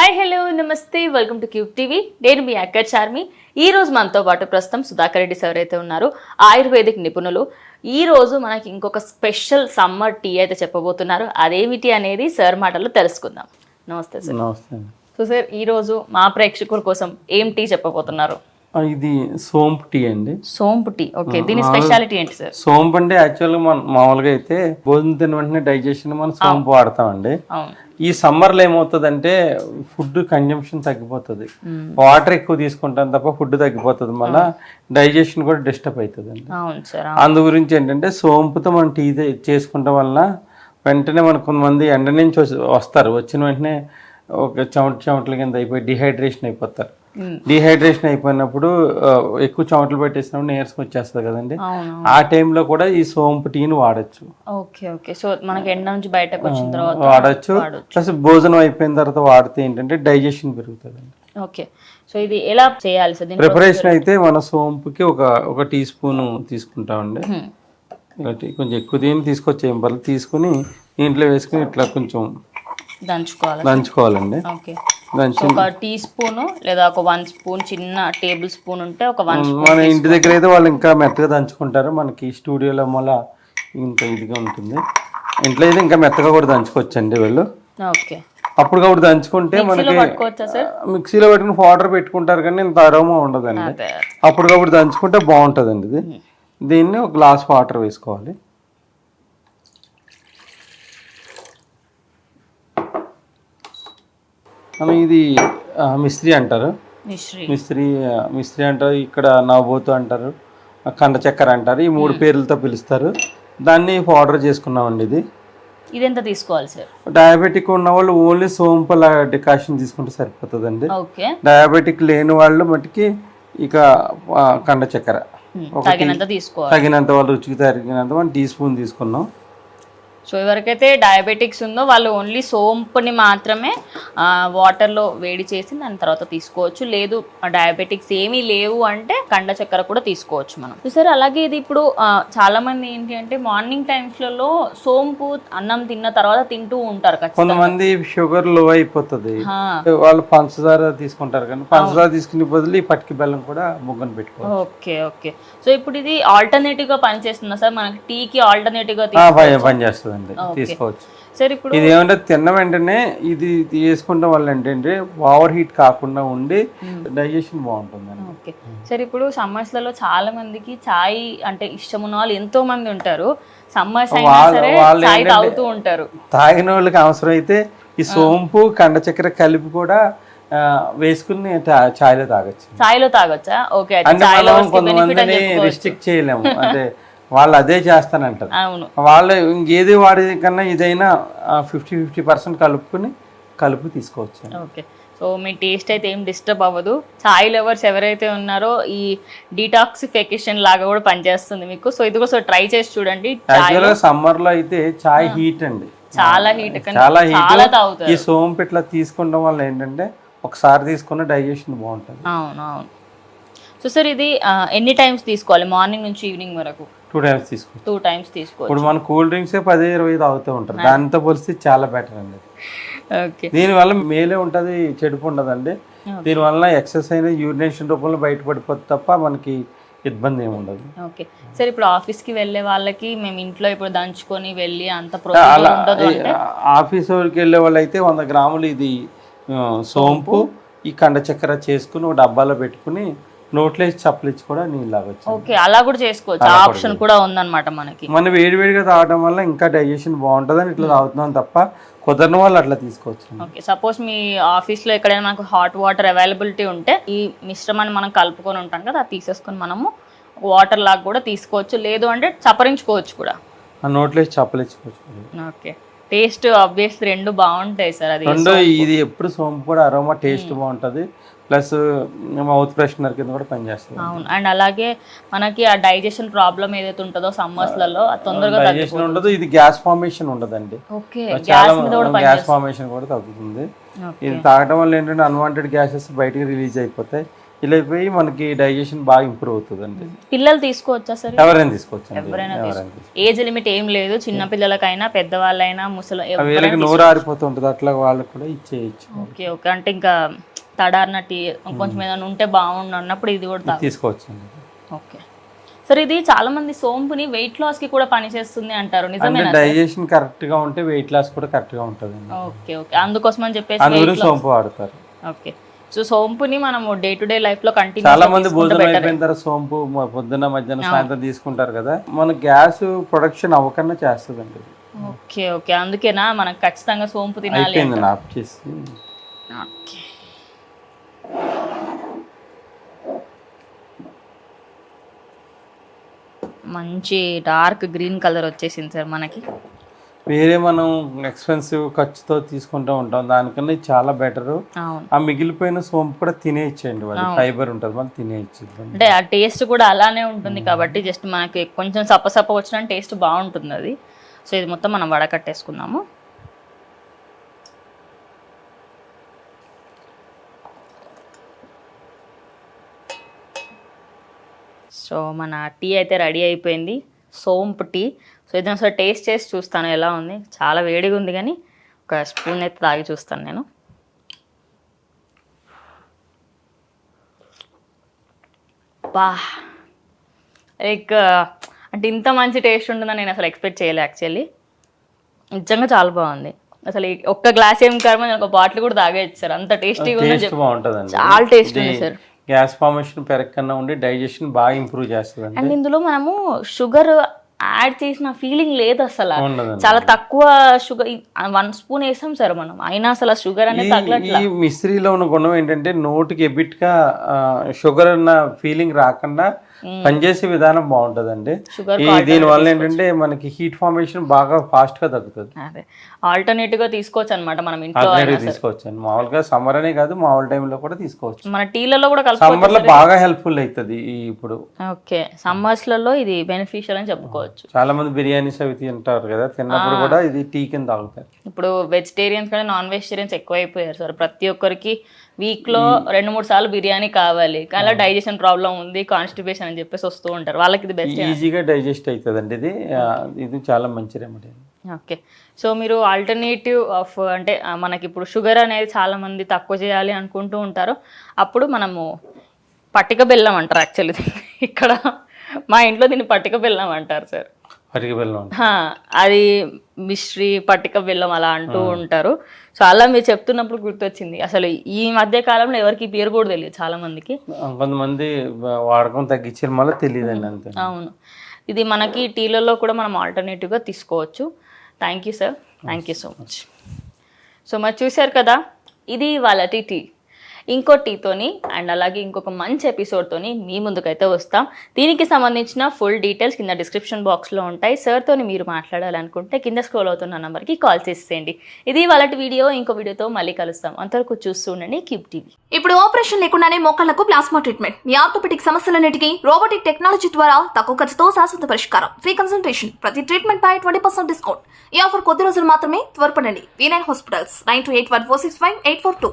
Hi hello నమస్తే welcome to Cube TV నేను మీ అక్క చార్మి. ఈ రోజు మనతో పాటు ప్రస్తుతం సుధాకర్ రెడ్డి సార్ అయితే ఉన్నారు. ఆయుర్వేదిక్ నిపుణులు. ఈ రోజు మనకి ఇంకొక స్పెషల్ సమ్మర్ టీ అయితే చెప్పబోతున్నారు. అదేమిటి అనేది సార్ మాటల్లో తెలుసుకుందాం. నమస్తే సార్. నమస్తే. సో సార్ ఈ రోజు మా ప్రేక్షకుల కోసం ఏం టీ చెప్పబోతున్నారు? ఇది సోంపు టీ అండి. సోంపు టీ. ఓకే దీని స్పెషాలిటీ ఏంటి సార్ సోంపు అంటే యాక్చువల్గా మన మామూలుగా అయితే భోజనం తిన్న వెంటనే డైజెషన్ మనం సోంపు వాడతామండి. ఈ సమ్మర్లో ఏమవుతుందంటే ఫుడ్ కన్జంప్షన్ తగ్గిపోతుంది. వాటర్ ఎక్కువ తీసుకుంటాం తప్ప ఫుడ్ తగ్గిపోతుంది. మళ్ళీ డైజెషన్ కూడా డిస్టర్బ్ అవుతుంది అండి అందు గురించి ఏంటంటే సోంపుతో మనం టీ చేసుకుంటాం వలన వెంటనే మన కొంతమంది ఎండ నుంచి వస్- వస్తారు. వచ్చిన వెంటనే ఒక చెమట చెమటల కింద అయిపోయి డిహైడ్రేషన్ అయిపోతారు. డిహైడ్రేషన్ అయిపోయినప్పుడు ఎక్కువ చెమటలు పెట్టేసినప్పుడు నీరసం వచ్చేస్తుంది కదండి. ఆ టైంలో కూడా ఈ సోంపు టీని వాడచ్చు. Okay okay. సో మనకి ఎండ నుంచి బయటకు వచ్చిన తర్వాత వాడచ్చు. ప్లస్ భోజనం అయిపోయిన తర్వాత వాడితే ఏంటంటే డైజెషన్ పెరుగుతుంది ఓకే. సో ఇది ఎలా చేయాలి సార్? ప్రిపరేషన్ అయితే మన సోంపుకి ఒక ఒక టీ స్పూన్ తీసుకుంటామండి. ఒకటి కొంచెం ఎక్కువ దీన్ని తీసుకొచ్చి ఏం పర్లేదు తీసుకుని దీంట్లో వేసుకుని ఇట్లా కొంచెం దంచుకోవాలి? దంచుకోవాలండి. ఓకే. ఒక టీ స్పూన్ లేదా ఒక వన్ స్పూన్ చిన్న టేబుల్ స్పూన్ ఉంటే ఒక వన్ మన ఇంటి దగ్గర అయితే వాళ్ళు ఇంకా మెత్తగా దంచుకుంటారు. మనకి స్టూడియోలో మళ్ళీ ఇంత ఇదిగా ఉంటుంది. ఇంట్లో అయితే ఇంకా మెత్తగా కూడా దంచుకోవచ్చండి వీళ్ళు. ఓకే. అప్పుడు కాబట్టి దంచుకుంటే మనకి మిక్సీలో పెట్టుకుని పౌడర్ పెట్టుకుంటారు కానీ ఇంత అరోమా ఉండదండి. అప్పటికప్పుడు దంచుకుంటే బాగుంటుందండి ఇది. దీన్ని ఒక గ్లాస్ వాటర్ వేసుకోవాలి. మనం ఇది మిస్త్రీ అంటారు. మిస్త్రీ. మిస్త్రీ అంటారు ఇక్కడ నవబోతు అంటారు కండ చక్కెర అంటారు ఈ మూడు పేర్లతో పిలుస్తారు. దాన్ని పౌడర్ చేసుకున్నామండి ఇది. ఇది ఎంత తీసుకోవాలి సార్? డయాబెటిక్ ఉన్న వాళ్ళు ఓన్లీ సోంపల డికాషన్ తీసుకుంటే సరిపోతుందండి. డయాబెటిక్ లేని వాళ్ళు మటుకి ఇక కండ చక్కెర. తగినంత వాళ్ళు రుచికి తగినంత వన్ టీ స్పూన్ తీసుకున్నాం. సో ఎవరికైతే డయాబెటిక్స్ ఉందో వాళ్ళు ఓన్లీ సోంపుని మాత్రమే వాటర్లో వేడి చేసి దాని తర్వాత తీసుకోవచ్చు. లేదు డయాబెటిక్స్ ఏమీ లేవు అంటే కండ చక్కెర కూడా తీసుకోవచ్చు మనం. సార్ అలాగే ఇది ఇప్పుడు ఆ, చాలా మంది ఏంటి అంటే మార్నింగ్ టైమ్స్లలో సోంపు అన్నం తిన్న తర్వాత తింటూ ఉంటారు కొంతమంది షుగర్లో అయిపోతుంది. వాళ్ళు పంచదార తీసుకుంటారు కానీ పంచదార తీసుకునే బదులు ఈ పట్టిక బెల్లం కూడా ముగ్గను పెట్టుకోవాలి ఓకే ఓకే. సో ఇప్పుడు ఇది ఆల్టర్నేటివ్గా పనిచేస్తుందా సార్? మనకి టీకి ఆల్టర్నేటివ్గా ఆ, చేస్తుందండి తీసుకోవచ్చు. సార్ ఇప్పుడు ఇది ఏమంటే తిన్న వెంటనే ఇది తీసుకుంటాం వల్ల ఏంటంటే ఓవర్ హీట్ కాకుండా ఉండి డైజెషన్ బాగుంటుందండి. ఓకే. సరే ఇప్పుడు సమ్మర్స్లలో చాలా మందికి చాయ్ అంటే ఇష్టం ఉన్న వాళ్ళు ఎంతో మంది ఉంటారు. సమ్మర్స్ అయినా సరే చాయ్ తాగుతూ ఉంటారు. తాగిన వాళ్ళకి అవసరం అయితే ఈ సోంపు కండ చక్కెర కలిపి కూడా వేసుకుని తా- చాయ్లో తాగొచ్చు చాయ్లో తాగొచ్చా? ఓకే అంటే కొంతమందిని రిస్ట్రిక్ట్ చేయలేము. అంటే వాళ్ళు అదే చేస్తానంటారు. అవును. వాళ్ళు ఇంకేది వాడే కన్నా ఇదైనా ఫిఫ్టీ ఫిఫ్టీ పర్సెంట్ కలుపుకొని కలుపు తీసుకోవచ్చు. ఓకే. సో మీ టేస్ట్ అయితే ఏం డిస్టర్బ్ అవ్వదు. చాయ్ లవర్స్ ఎవరైతే ఉన్నారో ఈ డీటాక్సిఫికేషన్ లాగా కూడా పనిచేస్తుంది మీకు. సో ఇది కూడా ట్రై చేసి చూడండి. సమ్మర్లో అయితే చాయ్ హీట్ అండి. చాలా హీట్ చాలా హీట్. ఈ సోంపు ఇట్లా తీసుకుంటాం వల్ల ఏంటంటే ఒకసారి తీసుకున్న డైజెషన్ బాగుంటుంది. అవును అవును. సో సార్ ఇది ఎన్ని టైమ్స్ తీసుకోవాలి? మార్నింగ్ నుంచి ఈవినింగ్ వరకు? టూ టైమ్స్ తీసుకోవచ్చు. టూ టైమ్స్ తీసుకోవాలి ఇప్పుడు మన కూల్ డ్రింక్స్ పది ఇరవై తాగుతూ ఉంటారు. దాంతో పోలిస్తే చాలా బెటర్ అండి ఓకే. దీనివల్ల మేలే ఉంటుంది చెడుపు ఉండదండి. దీనివల్ల ఎక్సెస్ అయిన యూరినేషన్ రూపంలో బయటపడిపోతుంది తప్ప మనకి ఇబ్బంది ఏమి ఉండదు. ఓకే. సరే ఇప్పుడు ఆఫీస్కి వెళ్ళే వాళ్ళకి మేము ఇంట్లో ఇప్పుడు దంచుకొని వెళ్ళి అంత ఆఫీస్ వరకు వెళ్ళే వాళ్ళు అయితే వంద గ్రాములు ఇది సోంపు. ఈ కండ చక్కెర చేసుకుని ఒక డబ్బాలో పెట్టుకుని నోట్లో వేసి చప్పలిచ్చి కూడా నీళ్ళు తాగొచ్చు ఓకే అలా కూడా చేసుకోవచ్చు. ఆప్షన్ కూడా ఉందన్నమాట మనకి. మనం వేడివేడిగా తాగడం వల్ల ఇంకా డైజెషన్ బాగుంటుందని ఇట్లా తాగుతున్నాం తప్ప కుదరని వాళ్ళు అట్లా తీసుకోవచ్చు. ఓకే సపోజ్ మీ ఆఫీస్లో ఎక్కడైనా మనకు హాట్ వాటర్ అవైలబిలిటీ ఉంటే ఈ మిశ్రమాన్ని మనం కలుపుకొని ఉంటాం కదా అది తీసేసుకొని మనము వాటర్ లాగా కూడా తీసుకోవచ్చు. లేదు అంటే చప్పరించుకోవచ్చు కూడా. ఆ నోట్లో వేసి చప్పలిచ్చుకోవచ్చు. ఓకే. టేస్ట్ ఆబ్వియస్ రెండు బాగుంటాయి సార్ అది రెండు ఇది ఎప్పుడు సోంపు కూడా అరోమా టేస్ట్ బాగుంటుంది. ప్లస్ మౌత్ ఫ్రెషనర్ కింద కూడా పనిచేస్తుంది. అవును. అండ్ అలాగే మనకి ఆ డైజెషన్ ప్రాబ్లం ఏదైతే ఉంటుందో సమ్మర్స్లలో తొందరగా డైజెషన్ ఉండదు. ఇది గ్యాస్ ఫార్మేషన్ ఉండదండి. ఓకే. గ్యాస్ ఫార్మేషన్ కూడా తగ్గుతుంది. ఇది తాగడం వల్ల ఏంటంటే అన్వాంటెడ్ గ్యాసెస్ బయటికి రిలీజ్ అయిపోతాయి. ఇలా అయిపోయి మనకి డైజెషన్ బాగా ఇంప్రూవ్ అవుతుంది అండి పిల్లలు తీసుకోవచ్చా సరే? ఎవరైనా తీసుకోవచ్చు ఎవరైనా. ఏజ్ లిమిట్ ఏం లేదు. చిన్న పిల్లలకైనా పెద్దవాళ్ళైనా ముసలి వీళ్ళకి నోరు ఆరిపోతుంటుంది. అట్లా వాళ్ళకి కూడా ఇచ్చేయచ్చు. Okay okay. అంటే ఇంకా తడారిన టీ కొంచెం ఏదైనా ఉంటే బాగుండు అన్నప్పుడు ఇది కూడా తీసుకోవచ్చు ఓకే. సరే ఇది చాలా మంది సోంపుని వెయిట్ లాస్కి కూడా పనిచేస్తుంది అంటారు. అంటే నిజమేనా డైజెషన్ కరెక్ట్గా ఉంటే వెయిట్ లాస్ కూడా కరెక్ట్గా ఉంటుంది ఓకే ఓకే. అందుకోసం అని చెప్పేసి సోంపు వాడతారు. ఓకే. సో సోంపుని మనము డే టు డే లైఫ్లో కంటిన్యూ చాలా మంది భోజనం అయిపోయిన తర్వాత సోంపు పొద్దున్న మధ్యాహ్నం సాయంత్రం తీసుకుంటారు కదా. మన గ్యాస్ ప్రొడక్షన్ అవ్వకుండా చేస్తుందండి. Okay okay. అందుకేనా మనకు ఖచ్చితంగా సోంపు తినాలి అయిపోయింది ఆఫ్ చేసి. ఓకే. మంచి డార్క్ గ్రీన్ కలర్ వచ్చేసింది సార్ మనకి. వేరే మనం ఎక్స్పెన్సివ్ ఖర్చుతో తీసుకుంటూ ఉంటాం. దానికన్నా చాలా బెటర్. ఆ మిగిలిపోయిన సోంపు కూడా తినేయచ్చండి వాళ్ళు ఫైబర్ ఉంటుంది మనం తినేయచ్చు అంటే ఆ టేస్ట్ కూడా అలానే ఉంటుంది కాబట్టి జస్ట్ మనకి కొంచెం సప్ప సప్ప వచ్చిన టేస్ట్ బాగుంటుంది అది. సో ఇది మొత్తం మనం వడకట్టేసుకుందాము సో మన టీ అయితే రెడీ అయిపోయింది. సోంపు టీ. సో ఇది ఒకసారి టేస్ట్ చేసి చూస్తాను ఎలా ఉంది. చాలా వేడిగా ఉంది కానీ ఒక స్పూన్ అయితే తాగి చూస్తాను నేను. బా. లైక్ అంటే ఇంత మంచి టేస్ట్ ఉంటుందని నేను అసలు ఎక్స్పెక్ట్ చేయలే యాక్చువల్లీ. నిజంగా చాలా బాగుంది. అసలు ఒక్క గ్లాస్ ఏం కర్మ ఒక బాటిల్ కూడా తాగేయచ్చు సార్. అంత టేస్టీగా ఉంది చాలా టేస్ట్ ఉంది సార్. గ్యాస్ ఫార్మేషన్ పెరగకుండా ఉండి డైజెషన్ బాగా ఇంప్రూవ్ చేస్తుందండి. అండ్ ఇందులో మనము షుగర్ యాడ్ చేసిన ఫీలింగ్ లేదు అసలు. చాలా తక్కువ షుగర్ వన్ స్పూన్ వేసాం సార్ మనం. అయినా అసలు షుగర్ అనేది ఈ మిశ్రీలో ఉన్న గుణం ఏంటంటే నోటికి ఎబిట్గా షుగర్ ఉన్న ఫీలింగ్ రాకుండా పనిచేసే విధానం బాగుంటుందండి. దీని వల్ల ఏంటంటే మనకి హీట్ ఫార్మేషన్ బాగా ఫాస్ట్గా తగ్గుతుంది. అదే. ఆల్టర్నేటివ్గా తీసుకోవచ్చు అనమాట మనం ఇంట్లో తీసుకోవచ్చు మామూలుగా సమ్మర్ అనే కాదు మామూలు టైంలో కూడా తీసుకోవచ్చు. మన టీలలో కూడా సమ్మర్లో బాగా హెల్ప్ఫుల్ అవుతుంది ఇప్పుడు. ఓకే. సమ్మర్స్లలో ఇది బెనిఫిషియల్ అని చెప్పుకోవచ్చు. చాలా మంది బిర్యానీస్ అవి తింటారు కదా తిన్నప్పుడు కూడా ఇది టీ కింద తాగుతారు. ఇప్పుడు వెజిటేరియన్స్ కానీ నాన్ వెజిటేరియన్స్ ఎక్కువ అయిపోయారు సార్. ప్రతి ఒక్కరికి వీక్లో రెండు మూడు సార్లు బిర్యానీ కావాలి. కానీ డైజెషన్ ప్రాబ్లం ఉంది కాన్స్టిపేషన్ అని చెప్పేసి వస్తూ ఉంటారు. వాళ్ళకి ఇది బెస్ట్ ఈజీగా డైజెస్ట్ అవుతుందండి ఇది. ఇది చాలా మంచి రెమెడీ ఓకే. సో మీరు ఆల్టర్నేటివ్ ఆఫ్ అంటే మనకి ఇప్పుడు షుగర్ అనేది చాలా మంది తక్కువ చేయాలి అనుకుంటూ ఉంటారు. అప్పుడు మనము పట్టిక బెల్లం అంటారు యాక్చువల్లీ ఇక్కడ మా ఇంట్లో దీన్ని పట్టిక బెల్లం అంటారు సార్ అది మిశ్రీ పట్టిక బెల్లం అలా అంటూ ఉంటారు. సో అలా మీరు చెప్తున్నప్పుడు గుర్తొచ్చింది. అసలు ఈ మధ్య కాలంలో ఎవరికి పేరు కూడా తెలియదు చాలా మందికి. కొంతమంది వాడకం తగ్గించారు మళ్ళీ తెలియదండి అంతే. అవును. ఇది మనకి టీలలో కూడా మనం ఆల్టర్నేటివ్గా తీసుకోవచ్చు. Thank you sir thank you so much so మరి చూశారు కదా ఇది వాళ్ళ టీ. ఇంకో టీతోని అండ్ అలాగే ఇంకొక మంచి ఎపిసోడ్తోని మీ ముందుకైతే వస్తాం. దీనికి సంబంధించిన ఫుల్ డీటెయిల్స్ కింద డిస్క్రిప్షన్ బాక్స్లో ఉంటాయి. సార్తోని మీరు మాట్లాడాలనుకుంటే కింద స్క్రోల్ అవుతున్న నెంబర్కి కాల్ చేసేయండి. ఇది వాళ్ళ వీడియో ఇంకో వీడియోతో మళ్ళీ కలుస్తాం. అంతవరకు చూస్తూ ఉండండి. క్యూబ్ టీవీ ఇప్పుడు ఆపరేషన్ లేకుండానే మొక్కలకు ప్లాస్మా ట్రీట్మెంట్ మీ ఆర్థోపెటిక్ సమస్యలన్నిటికీ రోబోటిక్ టెక్నాలజీ ద్వారా తక్కువ ఖర్చుతో శాశ్వత పరిష్కారం. ఫ్రీ కన్సల్టేషన్ ప్రతి ట్రీట్మెంట్ పై ట్వంటీ పర్సెంట్ డిస్కౌంట్ ఈ ఆఫర్ కొద్ది రోజులు మాత్రమే త్వరపడండి. V nine hospitals nine two eight one four six five eight four two